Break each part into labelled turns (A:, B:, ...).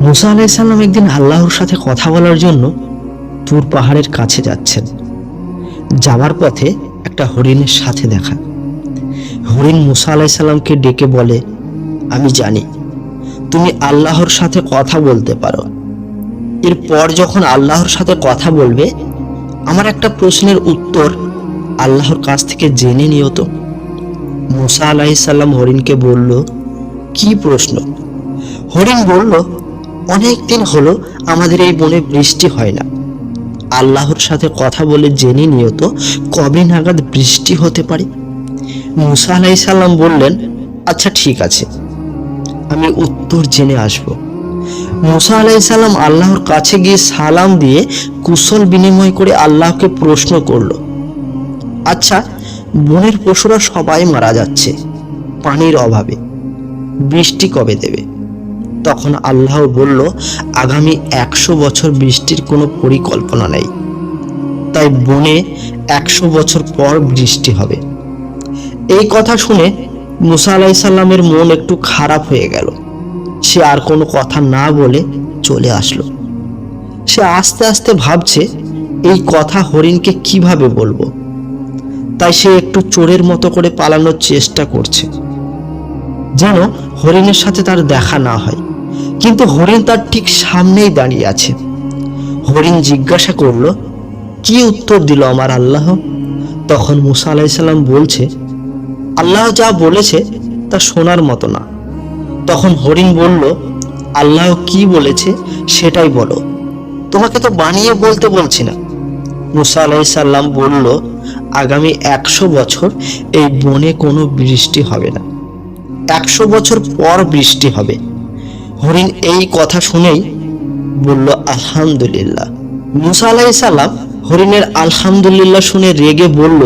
A: মুসা আলাইসাল্লাম একদিন আল্লাহর সাথে কথা বলার জন্য তুর পাহাড়ের কাছে যাচ্ছেন। যাওয়ার পথে একটা হরিণের সাথে দেখা। হরিণ মুসা আলাইসাল্লামকে ডেকে বলে, আমি জানি, তুমি আল্লাহর সাথে কথা বলতে পারো। এরপর যখন আল্লাহর সাথে কথা বলবে, আমার একটা প্রশ্নের উত্তর আল্লাহর কাছ থেকে জেনে নিও তো। মুসা আলাইসাল্লাম হরিণকে বলল, কি প্রশ্ন? হরিণ বলল অনেক দিন হলো আমাদের এই বনে বৃষ্টি হয় না। আল্লাহর সাথে কথা বলে জেনে নিও তো, কবে নাগাদ বৃষ্টি হতে পারে? মুসা আলাইসাল্লাম বললেন আচ্ছা ঠিক আছে। আমি উত্তর জেনে আসব। মুসা আলাইসাল্লাম আল্লাহর কাছে গিয়ে সালাম দিয়ে কুশল বিনিময় করে আল্লাহকে প্রশ্ন করল আচ্ছা বনের পশুরা সবাই মারা যাচ্ছে, পানির অভাবে। বৃষ্টি কবে দেবে? তখন আল্লাহ বলল, আগামী একশো বছর বৃষ্টির কোনো পরিকল্পনা নেই। তাই বনে একশো বছর পর বৃষ্টি হবে। এই কথা শুনে মুসা আলাইসাল্লামের মন একটু খারাপ হয়ে গেল। সে আর কোনো কথা না বলে চলে আসলো। সে আস্তে আস্তে ভাবছে, এই কথা হরিণকে কীভাবে বলব? তাই সে একটু চোরের মতো করে পালানোর চেষ্টা করছে। যেন হরিণের সাথে তার দেখা না হয়। কিন্তু হরিণ তার ঠিক সামনেই দাঁড়িয়ে আছে। হরিণ জিজ্ঞাসা করল, কি উত্তর দিল আমার আল্লাহ? তখন মুসা আলাইসাল্লাম বলছে, আল্লাহ যা বলেছে তা শোনার মতো না। তখন হরিণ বলল, আল্লাহ কি বলেছে সেটাই বলো। তোমাকে তো বানিয়ে বলতে বলছি না। মুসা আলাইসাল্লাম বলল, আগামী একশো বছর এই বনে কোনো বৃষ্টি হবে না। একশো বছর পর বৃষ্টি হবে। হরিণ এই কথা শুনেই বলল, আলহামদুলিল্লাহ। মুসা আলাইসাল্লাম হরিণের আলহামদুলিল্লাহ শুনে রেগে বলল,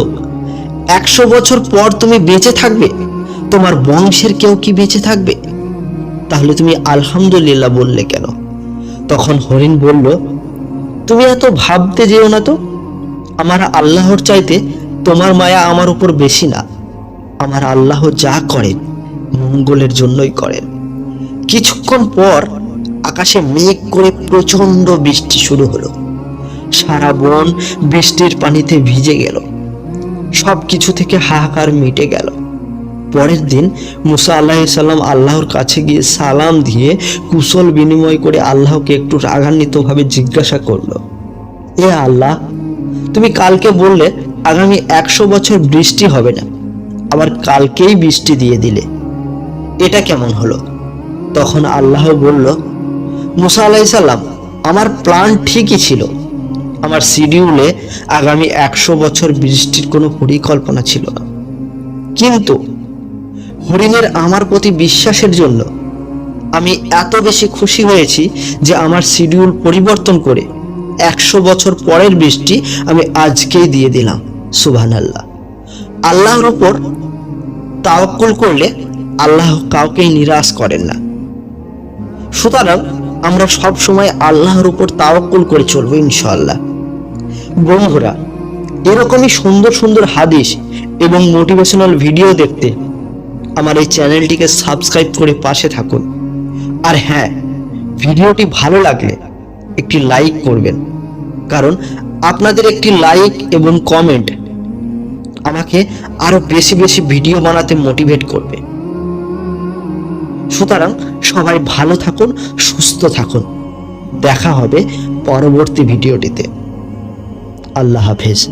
A: একশো বছর পর তুমি বেঁচে থাকবে? তোমার বংশের কেউ কি বেঁচে থাকবে? তাহলে তুমি আলহামদুলিল্লাহ বললে কেন? তখন হরিণ বলল, তুমি এত ভাবতে যেও না তো। আমার আল্লাহর চাইতে তোমার মায়া আমার উপর বেশি না। আমার আল্লাহ যা করেন, মঙ্গলের জন্যই করেন। কিছুক্ষণ পর আকাশে মেঘ করে প্রচণ্ড বৃষ্টি শুরু হলো। সারা বন বৃষ্টির পানিতে ভিজে গেল। সব কিছু থেকে হাহাকার মিটে গেল। পরের দিন মুসা আল্লাহ সাল্লাম আল্লাহর কাছে গিয়ে সালাম দিয়ে কুশল বিনিময় করে আল্লাহকে একটু রাগান্বিতভাবে জিজ্ঞাসা করল, এ আল্লাহ, তুমি কালকে বললে আগামী একশো বছর বৃষ্টি হবে না, আবার কালকেই বৃষ্টি দিয়ে দিলে। এটা কেমন হলো? তখন আল্লাহ বলল, মুসা আলাইসাল্লাম আমার প্ল্যান ঠিকই ছিল। আমার শিডিউলে আগামী একশো বছর বৃষ্টির কোনো পরিকল্পনা ছিল না। কিন্তু হরিণের আমার প্রতি বিশ্বাসের জন্য আমি এত বেশি খুশি হয়েছি যে আমার শিডিউল পরিবর্তন করে একশো বছর পরের বৃষ্টি আমি আজকেই দিয়ে দিলাম সুবহান আল্লাহ আল্লাহর ওপর তাওয়াক্কুল করলে আল্লাহ কাউকেই নিরাশ করেন না। সুতরাং আমরা সব সময় আল্লাহর উপর তাওয়াক্কুল করে চলবো ইনশাআল্লাহ। বন্ধুরা, এরকমই সুন্দর সুন্দর হাদিস এবং মোটিভেশনাল ভিডিও দেখতে আমার এই চ্যানেলটিকে সাবস্ক্রাইব করে পাশে থাকুন। আর হ্যাঁ ভিডিওটি ভালো লাগলে একটি লাইক করবেন। কারণ আপনাদের একটি লাইক এবং কমেন্ট আমাকে আরও বেশি বেশি ভিডিও বানাতে মোটিভেট করবে। সুতরাং সবাই ভালো থাকুন সুস্থ থাকুন। দেখা হবে পরবর্তী ভিডিওটিতে। আল্লাহ হাফেজ।